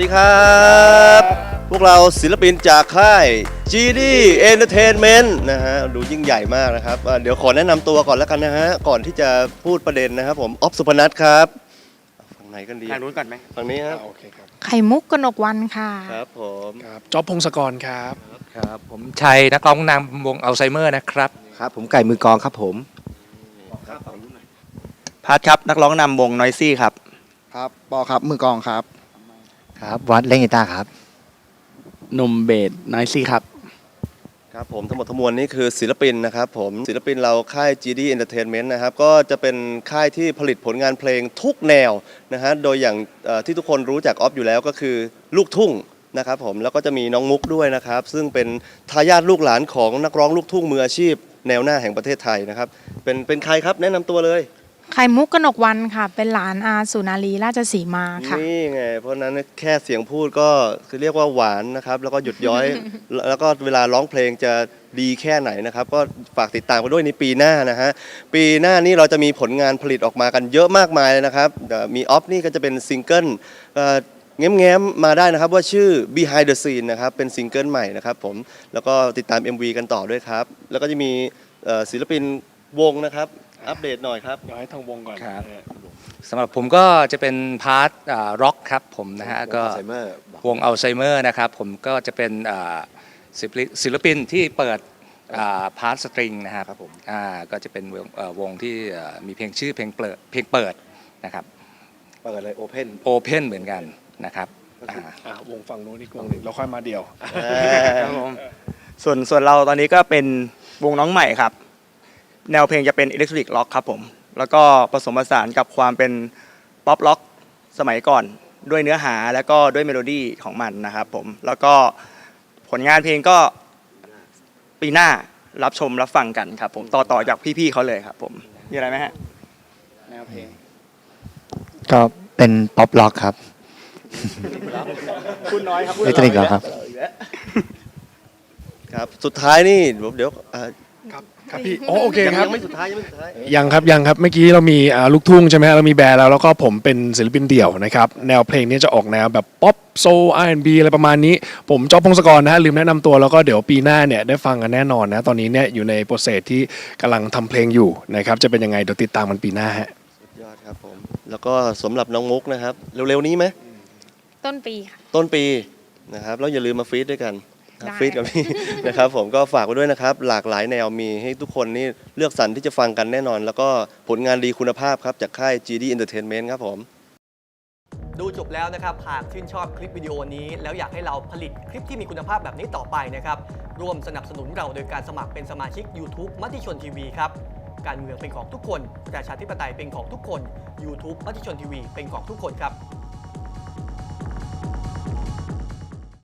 ดีครับ พวกเราศิลปินจากค่าย GD Entertainment นะฮะ ดูยิ่งใหญ่มากนะครับอ่าเดี๋ยวขอแนะนำตัวก่อนแล้วกันนะฮะ ก่อนที่จะพูดประเด็นนะครับผม ออฟสุพนัทครับฝั่งไหนกันดีทางนู้นก่อนไหมฝั่งนี้ครับ โอเคครับไข่มุกกนกวันค่ะ ครับผม ครับจ๊อบพงศกรครับ ครับผมชัยนักร้องนำวงอัลไซเมอร์นะครับครับ ผมไก่มือกลองครับผมพัทครับนักร้องนำวงนอยซี่ครับ ครับปอครับมือกลองครับ ครับวัดเล่นกีตาร์ครับ หนุ่มเบสนอยซี่ครับ ครับผมทั้งหมดทั้งมวลนี่คือศิลปินนะครับผมศิลปินเราค่าย GD Entertainment นะครับก็จะเป็นค่ายที่ผลิตผลงานเพลงทุกแนวนะฮะโดยอย่างเอ่อที่ทุกคนรู้จักออฟอยู่แล้วก็คือลูกทุ่งนะครับผมแล้วก็จะมีน้องมุกด้วยนะครับซึ่งเป็นทายาทลูกหลานของนักร้องลูกทุ่งมืออาชีพ แนวหน้าแห่งประเทศไทยนะครับเป็นเป็นใครครับแนะนำตัวเลย ไข่มุกกนกวันค่ะ เป็นหลานอาสุนารีราชสีมาค่ะ นี่ไง เพราะฉะนั้นแค่เสียงพูดก็คือเรียกว่าหวานนะครับ แล้วก็หยุดย้อย แล้วก็เวลาร้องเพลงจะดีแค่ไหนนะครับ ก็ฝากติดตามกันด้วยในปีหน้านะฮะ ปีหน้านี้เราจะมีผลงานผลิตออกมากันเยอะมากมายเลยนะครับเอ่อมีออฟนี่ก็จะเป็นซิงเกิลเอ่อแง้มๆมาได้นะครับว่าชื่อ Behind the Scene นะครับ เป็นซิงเกิลใหม่นะครับผม แล้วก็ติดตาม MV กันต่อด้วยครับ แล้วก็จะมีเอ่อศิลปินวงนะครับ อัปเดตหน่อยครับเดี๋ยวให้ทางวงก่อนครับ เออสำหรับผมก็จะเป็นพาร์ทร็อกครับผมนะฮะก็วงอัลไซเมอร์นะครับผมก็จะเป็นอ่าศิลปินศิลปินที่เปิดพาร์ทสตริงนะครับครับผม อ่าก็จะเป็นวงเอ่อวงที่เอ่อมีเพลงชื่อเพลงเปิดเพลงเปิดนะครับเปิดเลยโอเพนโอเพนเหมือนกันนะครับอ่า อะวงฝั่งนู้นอีกวงหนึ่งเราค่อยมาเดี่ยวครับผมส่วนส่วนเราตอนนี้ก็เป็นวงน้องใหม่ครับ แนวเพลงจะเป็นอิเล็กทริกล็อกครับผมแล้วก็ผสมผสานกับความเป็นป๊อปล็อกสมัยก่อนด้วยเนื้อหาแล้วก็ด้วยเมโลดี้ของมันนะครับผมแล้วก็ผลงานเพลงก็ปีหน้ารับชมรับฟังกันครับผมต่อต่อจากพี่ๆเขาเลยครับผมมีอะไรไหมฮะแนวเพลงก็เป็นป๊อปล็อกครับ คุณน้อยครับอิเล็กทรอนิกส์เหรอครับ ครับ สุดท้ายนี่เดี๋ยวเดี๋ยวอ่า ครับครับพี่อ๋อโอเคยังครับ ยังไม่สุดท้ายยังไม่สุดท้าย ยังครับยังครับเมื่อกี้เรามีอ่าลูกทุ่งใช่ไหมฮะเรามีแบร์แล้วแล้วก็ผมเป็นศิลปินเดี่ยวนะครับแนวเพลงเนี้จะออกแนวแบบป๊อปโซอาร์แอนบีอะไรประมาณนี้ ผมจอบพงศกรนะฮะลืมแนะนำตัวแล้วก็เดี๋ยวปีหน้าเนี่ยได้ฟังกันแน่นอนนะตอนนี้เนี่ยอยู่ในโปรเซสที่กำลังทำเพลงอยู่นะครับจะเป็นยังไงเดี๋ยวติดตามมันปีหน้าฮะยอดครับผม แล้วก็สำหรับน้องมุกนะครับ เร็วๆนี้ไหมต้นปีค่ะ ต้นปีนะครับแล้วอย่าลืมมาฟีดด้วยกัน ได้ ฟีดกับพี่ นะครับผมก็ฝากไว้ด้วยนะครับ หลากหลายแนวมีให้ทุกคนนี่เลือกสรรที่จะฟังกันแน่นอน แล้วก็ผลงานดีคุณภาพครับ จากค่าย GD Entertainment ครับผม ดูจบแล้วนะครับ หากชื่นชอบคลิปวิดีโอนี้ แล้วอยากให้เราผลิตคลิปที่มีคุณภาพแบบนี้ต่อไปนะครับ ร่วมสนับสนุนเราโดยการสมัครเป็นสมาชิก YouTube มติชนทีวีครับ การเมืองเป็นของทุกคน ประชาธิปไตยเป็นของทุกคน YouTube มติชนทีวีเป็นของทุกคนครับ